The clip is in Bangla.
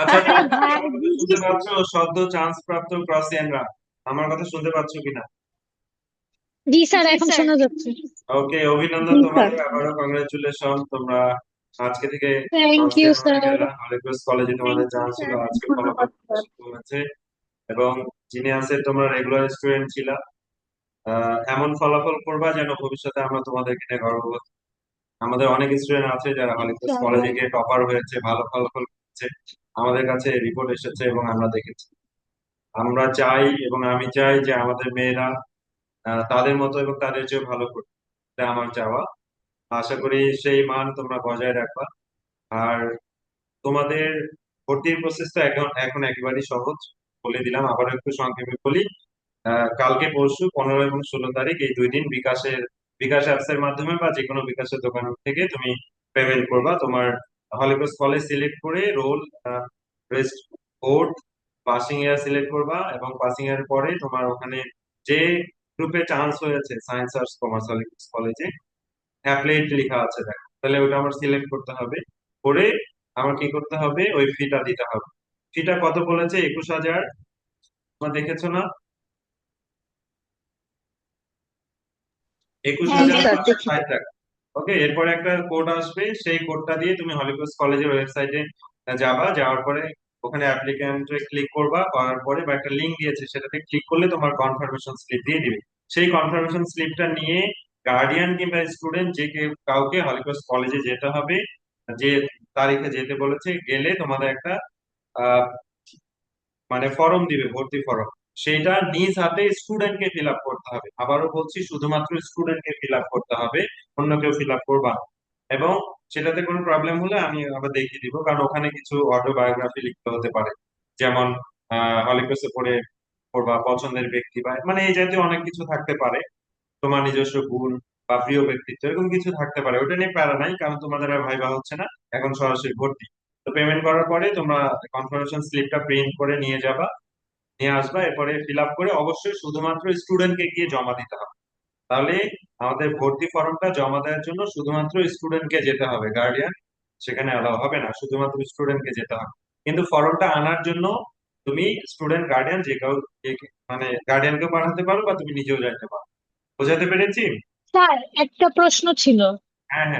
আচ্ছা তোমরা আমার কথা শুনতে পাচ্ছ সদ্য চান্স প্রাপ্ত ক্রসিয়ানরা আমার কথা শুনতে পাচ্ছ কিনা? জি স্যার এখন শোনা যাচ্ছে। ওকে অভিনন্দন জি স্যার। তোমাদের আবারও কংগ্রেচুলেশন তোমরা আজকে থেকে থ্যাংক ইউ স্যার হলিক্রস কলেজে তোমাদের চান্স ছিল। আজকে হয়েছে। এবং জিনিয়াসের তোমরা রেগুলার স্টুডেন্ট ছিলা। আহ, এমন ফলাফল করবা যেন ভবিষ্যতে আমরা তোমাদেরকে নিয়ে গর্ববোধ আমাদের অনেক স্টুডেন্ট আছে যারা হলিক্রস কলেজে গিয়ে টপার হয়েছে ভালো ফলাফল করেছে আমাদের কাছে রিপোর্ট এসেছে এবং আমরা দেখেছি। আমরা চাই এবং আমি চাই যে আমাদের মেয়েরা তাদের মতো এবং তাদের চেয়ে ভালো করবে এটা আমার চাওয়া। আশা করি সেই মান তোমরা বজায় রাখবা। আর তোমাদের ভর্তির প্রসেসটা এখন এখন একেবারেই সহজ। বলে দিলাম আবার একটু সংক্ষেপে বলি। কালকে পরশু পনেরো এবং ষোলো তারিখ এই দুই দিন বিকাশের, বিকাশ অ্যাপস এর মাধ্যমে বা যে কোনো বিকাশের দোকান থেকে তুমি পেমেন্ট করবা। তোমার হলিক্রস কলেজ সিলেক্ট করে roll rest board passing year select করবা এবং পাসিং ইয়ার পরে তোমার ওখানে যে গ্রুপে চান্স হয়েছে science arts commerce Holy Cross কলেজে অ্যাপ্লাইড লেখা আছে দেখো। তাহলে ওটা আমার সিলেক্ট করতে হবে। করে আমার কি করতে হবে? ওই ফিটা দিতে হবে। ফিটা কত বলেছে? একুশ হাজার। তোমরা দেখেছ না? একুশ হ্যাঁ হাজার টাকা। ওকে এরপরে একটা কোড আসবে, সেই কোডটা দিয়ে তুমি হলিক্রস কলেজের ওয়েবসাইটে যাবা, যাওয়ার পরে ওখানে অ্যাপ্লিক্যান্টে ক্লিক করবা, করার পরে বা একটা লিঙ্ক দিয়েছে, সেটাতে ক্লিক করলে তোমার কনফার্মেশন স্লিপ দিয়ে দিবে। সেই কনফার্মেশন স্লিপটা নিয়ে গার্ডিয়ান কিংবা স্টুডেন্ট যে কেউ, কাউকে হলিক্রস কলেজে যেতে হবে, যে তারিখে যেতে বলেছে, গেলে তোমাদের একটা মানে ফর্ম দিবে, ভর্তি ফর্ম সেটা নিজ হাতে স্টুডেন্টকে ফিল আপ করতে হবে। আবারও বলছি, শুধুমাত্র স্টুডেন্টকে ফিল আপ করতে হবে, অন্য কেউ ফিল আপ করবা। এবং সেটাতে কোনো প্রবলেম হলে আমি আবার দেখিয়ে দিব, কারণ ওখানে কিছু অটোবায়োগ্রাফি লিখতে হতে পারে। যেমন হলিক্রসে পড়ে, পড়বা, পছন্দের ব্যক্তি বা মানে এই জাতীয় অনেক কিছু থাকতে পারে। তোমার নিজস্ব গুণ বা প্রিয় ব্যক্তিত্ব, এরকম কিছু থাকতে পারে। ওটা নিয়ে প্যারা নাই, কারণ তোমাদের আর ভাইবা হচ্ছে না, এখন সরাসরি ভর্তি। তো পেমেন্ট করার পরে তোমরা কনফার্মেশন স্লিপটা প্রিন্ট করে নিয়ে যাবা। নিয়ে আসবা এরপরে ফিল আপ করে অবশ্যই শুধুমাত্র স্টুডেন্টকে গিয়ে জমা দিতে হবে। তাহলে আমাদের ভর্তি ফর্মটা জমা দেওয়ার জন্য শুধুমাত্র স্টুডেন্টকে যেতে হবে গার্ডিয়ান সেখানে অ্যালাউ হবে না শুধুমাত্র স্টুডেন্টকে যেতে হবে। কিন্তু ফর্মটা আনার জন্য তুমি স্টুডেন্ট গার্ডিয়ান যে কাউ মানে গার্ডিয়ানকেও পাঠাতে পারো বা তুমি নিজেও যাইতে পারো। বোঝাতে পেরেছি? স্যার একটা প্রশ্ন ছিল। হ্যাঁ হ্যাঁ।